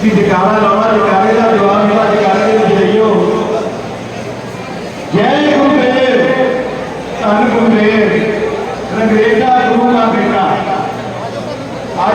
कि दिखावा लावा दिखावे जय गुरुदेव। धन गुरुदेव रंगरेटा गुरु का बेटा आज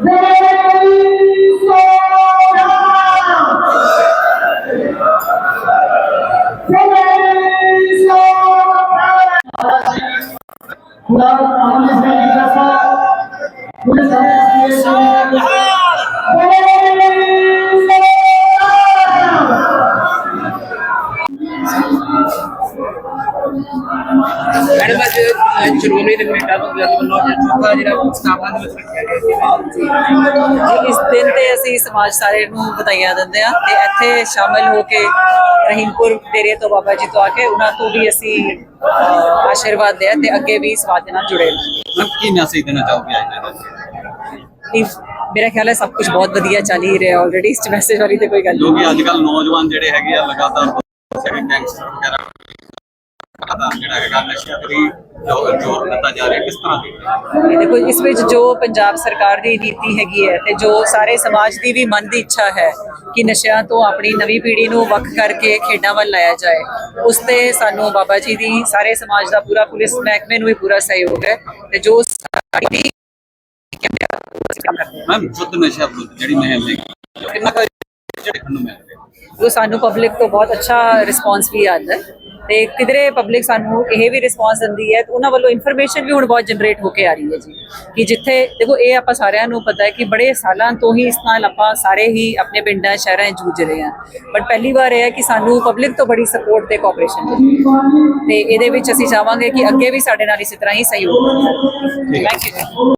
Amen. ਮੈਡਮ ਅੱਜ ਸ਼੍ਰੋਮਣੀ ਨਗਰੀ ਟਾਪੂ ਵੱਲੋਂ ਜਿਹੜਾ ਇਸ ਦਿਨ ਤੇ ਅਸੀਂ ਸਮਾਜ ਸਾਰੇ ਨੂੰ ਵਧਾਈਆਂ ਦਿੰਦੇ ਆ ਤੇ ਇੱਥੇ ਸ਼ਾਮਿਲ ਹੋ ਕੇ ਰਹੀਮਪੁਰ ਡੇਰੇ ਤੋਂ ਬਾਬਾ ਜੀ ਤੋਂ ਆ ਕੇ ਉਹਨਾਂ ਤੋਂ ਵੀ ਅਸੀਂ ਆਸ਼ੀਰਵਾਦ ਲਿਆ ਤੇ ਅੱਗੇ ਵੀ ਸਮਾਜ ਦੇ ਨਾਲ ਜੁੜੇ ਮਤਲਬ ਕੀ ਮੈਸੇਜ ਦੇਣਾ ਚਾਹੋਗੇ ਅੱਜ ਦੇ ਮੇਰਾ ਖਿਆਲ ਹੈ ਸਭ ਕੁਝ ਬਹੁਤ ਵਧੀਆ ਚੱਲ ਹੀ ਰਿਹਾ ਆਲਰੇਡੀ ਇਸ ਮੈਸੇਜ ਵਾਲੀ ਤੇ ਕੋਈ ਗੱਲ ਨਹੀਂ ਕਿਉਂਕਿ ਅੱਜ ਕੱਲ ਨੌਜਵਾਨ ਜਿਹੜੇ ਹੈਗੇ ਆ ਲਗਾਤਾਰ ਗੈਂਗਸਟਰ ਵਗੈਰਾ ਲਗਾਤਾਰ ਜਿਹੜਾ ਹੈਗਾ ਨਸ਼ਿਆਂ ਤੇ ਜ਼ੋਰ ਦਿੱਤਾ ਜਾ ਰਿਹਾ ਕਿਸ ਤਰ੍ਹਾਂ ਦੀ ਦੇਖੋ ਇਸ ਵਿੱਚ ਜੋ ਪੰਜਾਬ ਸਰਕਾਰ ਦੀ ਨੀਤੀ ਹੈਗੀ ਹੈ ਤੇ ਜੋ ਸਾਰੇ ਸਮਾਜ ਦੀ ਵੀ ਮਨ ਦੀ ਇੱਛਾ ਹੈ ਕਿ ਨਸ਼ਿਆਂ ਤੋਂ ਆਪਣੀ ਨਵੀਂ ਪੀੜ੍ਹੀ ਨੂੰ ਵੱਖ ਕਰਕੇ ਖੇਡਾਂ ਵੱਲ ਲਾਇਆ ਜਾਏ ਉਸ ਤੇ ਸਾਨੂੰ ਬਾਬਾ ਜੀ ਦੀ ਸਾਰੇ ਸਮਾਜ ਦਾ ਪੂਰਾ ਪੁਲਿਸ ਮਹਿਕਮੇ ਨੂੰ ਵੀ ਪੂਰਾ ਸਹਿਯੋਗ ਹੈ ਤੇ ਜੋ ਸਾਡੀ ਉਹ ਹਾਂ ਮੈਮ ਸ਼ੁੱਧ ਨਸ਼ਾ ਜਿਹੜੀ ਮੁਹਿੰਮ ਹੈਗੀ ਕਿੰਨਾ ਕੁ ਜਿਹੜੇ ਨੂੰ ਮਿਲ ਰਿਹਾ? ਜੋ ਸਾਨੂੰ ਪਬਲਿਕ ਤੋਂ ਬਹੁਤ ਅੱਛਾ ਰਿਸਪਾਂਸ ਵੀ ਆਉਂਦਾ ਹੈ। ਤੇ ਕਿਧਰੇ ਪਬਲਿਕ ਸਾਨੂੰ ਇਹ ਵੀ ਰਿਸਪਾਂਸ ਦਿੰਦੀ ਹੈ ਉਹਨਾਂ ਵੱਲੋਂ ਇਨਫੋਰਮੇਸ਼ਨ ਵੀ ਹੁਣ ਬਹੁਤ ਜਨਰੇਟ ਹੋ ਕੇ ਆ ਰਹੀ ਹੈ ਜੀ। ਕਿ ਜਿੱਥੇ ਦੇਖੋ ਇਹ ਆਪਾਂ ਸਾਰਿਆਂ ਨੂੰ ਪਤਾ ਹੈ ਕਿ ਬੜੇ ਸਾਲਾਂ ਤੋਂ ਹੀ ਇਸ ਨਾਲ ਆਪਾਂ ਸਾਰੇ ਹੀ ਆਪਣੇ ਪਿੰਡਾਂ, ਸ਼ਹਿਰਾਂ 'ਚ ਜੂਝ ਰਹੇ ਹਾਂ। ਬਟ ਪਹਿਲੀ ਵਾਰ ਇਹ ਹੈ ਕਿ ਸਾਨੂੰ ਪਬਲਿਕ ਤੋਂ ਬੜੀ ਸਪੋਰਟ ਤੇ ਕੋਆਪਰੇਸ਼ਨ ਮਿਲੀ ਹੈ। ਤੇ ਇਹਦੇ ਵਿੱਚ ਅਸੀਂ ਚਾਹਾਂਗੇ ਕਿ ਅੱਗੇ ਵੀ ਸਾਡੇ ਨਾਲ ਇਸੇ ਤਰ੍ਹਾਂ ਹੀ ਸਹਿਯੋਗ ਹੋਵੇ। Thank you